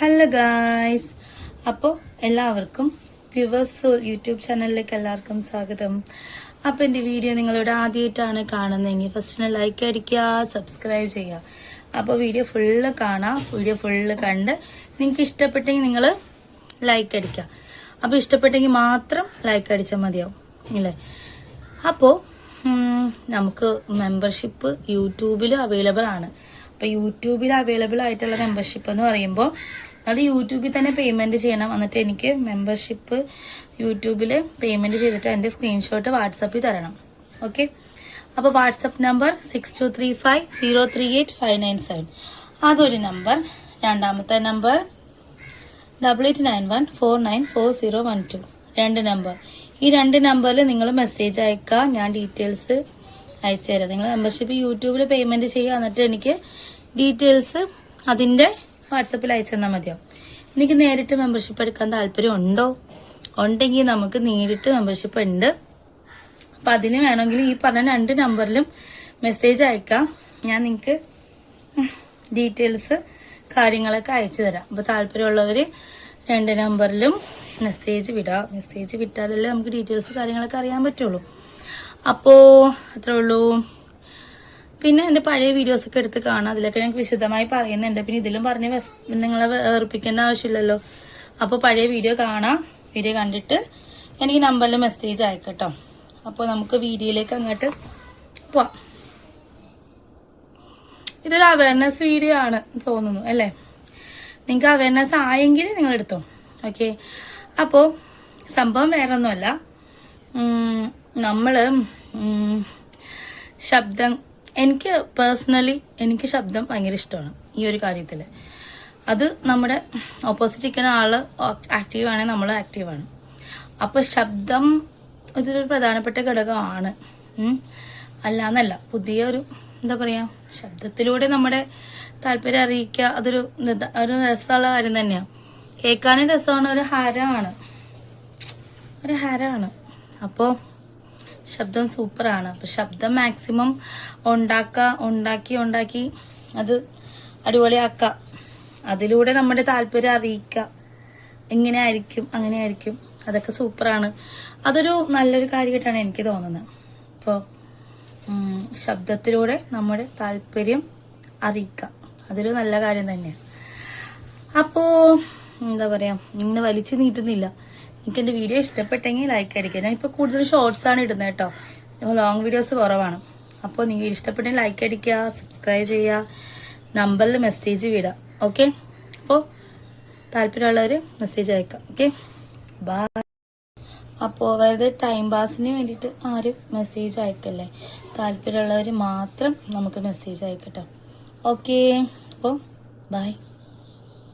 Hello guys അപ്പോൾ എല്ലാവർക്കും പ്യുവേഴ്സ് YouTube ചാനലിലേക്ക് എല്ലാവർക്കും സ്വാഗതം. അപ്പോൾ എന്റെ വീഡിയോ നിങ്ങളിവിടെ ആദ്യമായിട്ടാണ് കാണുന്നതെങ്കിൽ ഫസ്റ്റ് ലൈക്ക് അടിക്കുക സബ്സ്ക്രൈബ് ചെയ്യുക. അപ്പോൾ വീഡിയോ ഫുള്ള് കാണാം. വീഡിയോ ഫുള്ള് കണ്ട് നിങ്ങൾക്ക് ഇഷ്ടപ്പെട്ടെങ്കിൽ നിങ്ങൾ ലൈക്ക് അടിക്കുക. അപ്പോൾ ഇഷ്ടപ്പെട്ടെങ്കിൽ മാത്രം ലൈക്ക് അടിച്ചാൽ മതിയാവും അല്ലേ അപ്പോൾ നമുക്ക് മെമ്പർഷിപ്പ് യൂട്യൂബിൽ അവൈലബിൾ ആണ്. അപ്പോൾ യൂട്യൂബിൽ അവൈലബിൾ ആയിട്ടുള്ള മെമ്പർഷിപ്പ് എന്ന് പറയുമ്പോൾ അത് യൂട്യൂബിൽ തന്നെ പേയ്മെന്റ് ചെയ്യണം. എന്നിട്ട് എനിക്ക് മെമ്പർഷിപ്പ് യൂട്യൂബിൽ പേയ്മെന്റ് ചെയ്തിട്ട് എന്റെ സ്ക്രീൻഷോട്ട് വാട്സപ്പിൽ തരണം. ഓക്കെ അപ്പോൾ WhatsApp number six two three five zero three eight five nine seven അതൊരു നമ്പർ രണ്ടാമത്തെ number double eight nine one four nine four zero one two രണ്ട് നമ്പർ ഈ രണ്ട് നമ്പറിൽ നിങ്ങൾ മെസ്സേജ് അയക്കുക ഞാൻ ഡീറ്റെയിൽസ് അയച്ചു തരാം. നിങ്ങൾ മെമ്പർഷിപ്പ് യൂട്യൂബിൽ പേയ്മെന്റ് ചെയ്യുക. എന്നിട്ട് എനിക്ക് ഡീറ്റെയിൽസ് അതിന്റെ വാട്സപ്പിൽ അയച്ചു തന്നാൽ മതിയാവും. എനിക്ക് നേരിട്ട് മെമ്പർഷിപ്പ് എടുക്കാൻ താല്പര്യം ഉണ്ടോ ഉണ്ടെങ്കിൽ നമുക്ക് നേരിട്ട് മെമ്പർഷിപ്പ് ഉണ്ട്. അപ്പം അതിന് വേണമെങ്കിൽ ഈ പറഞ്ഞ രണ്ട് നമ്പറിലും മെസ്സേജ് അയക്കാം. ഞാൻ നിങ്ങൾക്ക് ഡീറ്റെയിൽസ് കാര്യങ്ങളൊക്കെ അയച്ചു തരാം. അപ്പോൾ താല്പര്യമുള്ളവർ രണ്ട് നമ്പറിലും മെസ്സേജ് വിടാം. മെസ്സേജ് വിട്ടാലല്ലേ നമുക്ക് ഡീറ്റെയിൽസ് കാര്യങ്ങളൊക്കെ അറിയാൻ പറ്റുള്ളൂ. അപ്പോൾ അത്രേ ഉള്ളൂ. പിന്നെ എന്റെ പഴയ വീഡിയോസ് ഒക്കെ എടുത്ത് കാണാം. അതിലൊക്കെ ഞങ്ങൾക്ക് വിശദമായി പറയുന്നുണ്ട്. പിന്നെ ഇതിലും പറഞ്ഞ് നിങ്ങളെ വേർപ്പിക്കേണ്ട ആവശ്യമില്ലല്ലോ. അപ്പോൾ പഴയ വീഡിയോ കാണാം. വീഡിയോ കണ്ടിട്ട് എനിക്ക് നമ്പറിൽ മെസ്സേജ് അയക്കട്ടോ. അപ്പോൾ നമുക്ക് വീഡിയോയിലേക്ക് അങ്ങോട്ട് പോവാം. ഇതൊരു അവയർനെസ് വീഡിയോ ആണ് തോന്നുന്നു അല്ലേ? നിങ്ങൾക്ക് അവയർനെസ് ആയെങ്കിൽ നിങ്ങൾ എടുത്തോ. ഓക്കെ അപ്പോൾ സംഭവം വേറെ ഒന്നുമല്ല നമ്മൾ ശബ്ദം എനിക്ക് പേഴ്സണലി എനിക്ക് ശബ്ദം ഭയങ്കര ഇഷ്ടമാണ് ഈ ഒരു കാര്യത്തിൽ അത് നമ്മുടെ ഓപ്പോസിറ്റ് ഇരിക്കുന്ന ആൾ ആക്റ്റീവാണ് നമ്മൾ ആക്റ്റീവാണ് അപ്പോൾ ശബ്ദം ഇതൊരു പ്രധാനപ്പെട്ട ഘടകമാണ്. അല്ലാന്നല്ല പുതിയൊരു എന്താ പറയുക ശബ്ദത്തിലൂടെ നമ്മുടെ താല്പര്യം അറിയിക്കുക അതൊരു ഒരു രസമുള്ള കാര്യം തന്നെയാണ് കേൾക്കാനും രസമാണ് ഒരു ഹരമാണ്. ഒരു ഹരമാണ്. അപ്പോൾ ശബ്ദം സൂപ്പറാണ്. അപ്പോൾ ശബ്ദം മാക്സിമം ഉണ്ടാക്കുക ഉണ്ടാക്കി ഉണ്ടാക്കി അത് അടിപൊളിയാക്കുക അതിലൂടെ നമ്മുടെ താല്പര്യം അറിയിക്കുക എങ്ങനെ ആയിരിക്കും അങ്ങനെ ആയിരിക്കും അതൊക്കെ സൂപ്പറാണ്. അതൊരു നല്ലൊരു കാര്യമായിട്ടാണ് എനിക്ക് തോന്നുന്നത്. അപ്പോൾ ശബ്ദത്തിലൂടെ നമ്മുടെ താല്പര്യം അറിയിക്കുക അതൊരു നല്ല കാര്യം തന്നെയാണ്. അപ്പോൾ എന്താ പറയുക ഇന്ന് വലിച്ചു നീട്ടുന്നില്ല. എനിക്ക് എന്റെ വീഡിയോ ഇഷ്ടപ്പെട്ടെങ്കിൽ ലൈക്ക് അടിക്കുക. ഞാൻ ഇപ്പോൾ കൂടുതൽ ഷോർട്സ് ആണ് ഇടുന്നത് കേട്ടോ ലോങ് വീഡിയോസ് കുറവാണ്. അപ്പോൾ നിങ്ങൾ ഇഷ്ടപ്പെട്ടെങ്കിൽ ലൈക്ക് അടിക്കുക സബ്സ്ക്രൈബ് ചെയ്യുക നമ്പറിൽ മെസ്സേജ് വിടുക ഓക്കെ അപ്പോൾ താല്പര്യമുള്ളവർ മെസ്സേജ് അയക്കാം. ഓക്കെ ബൈ അപ്പോൾ വെറുതെ ടൈം പാസിന് വേണ്ടിയിട്ട് ആരും മെസ്സേജ് അയക്കല്ലേ? താല്പര്യമുള്ളവർ മാത്രം നമുക്ക് മെസ്സേജ് അയക്കട്ടോ. ഓക്കെ അപ്പോൾ ബൈ